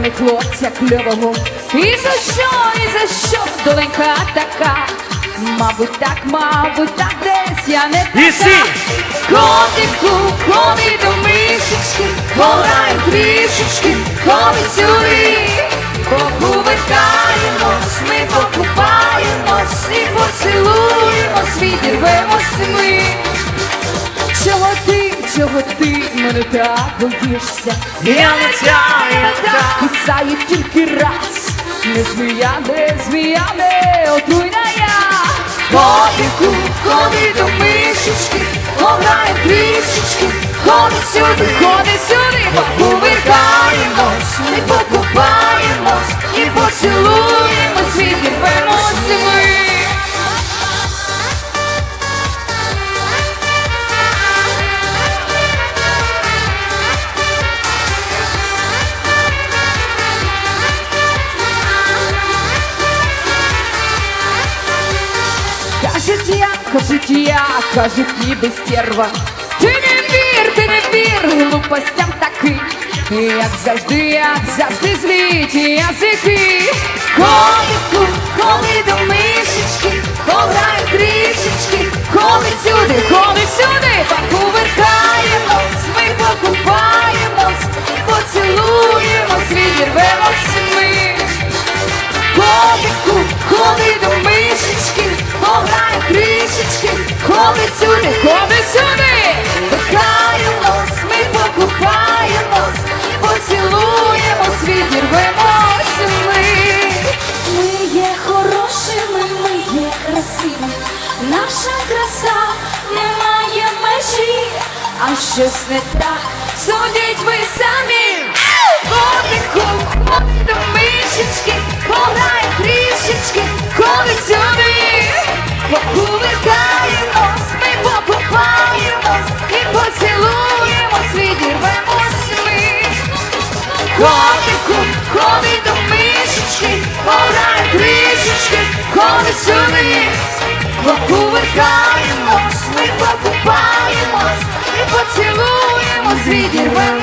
мене хлопця кльового. І за що, і за що доленька така? Мабуть, так, мабуть, так десь я не така. Котику, ходи до мишечки, пограй трішечки, ходи сюди. Покувикаємось, ми покупаємось і поцілуємось, відірвемось ми. Чого ти, чого ти мене так боїшся? Я не ця, я та. кусаю тільки раз. Не змія, не змія, не отруйна я. Котику, ходи до мишечки, пограй трішечки, ходи сюди, ходи сюди, Кажуть я, кажуть я, кажуть ніби стерва. Ти не вір, ти не вір глупостям таким. Як завжди, як завжди зліті язики. Котику, коли до мишечки, пограй трішечки, коли сюди, коли сюди, покувиркаємось, ми покупаємось, поцілуємось, відірвемось ми. Наша краса не має межі. А щось не так, судіть ви самі. Ходи до мишечки, пограй трішечки, ходи сюди, покувикаємось, ми покупаємось і поцілуємось, відірвемось ми. Котику, ходи до мишечки, пограй трішечки, коли сюди, покувикаємось, ми покупаємось і поцілуємось, відірвемось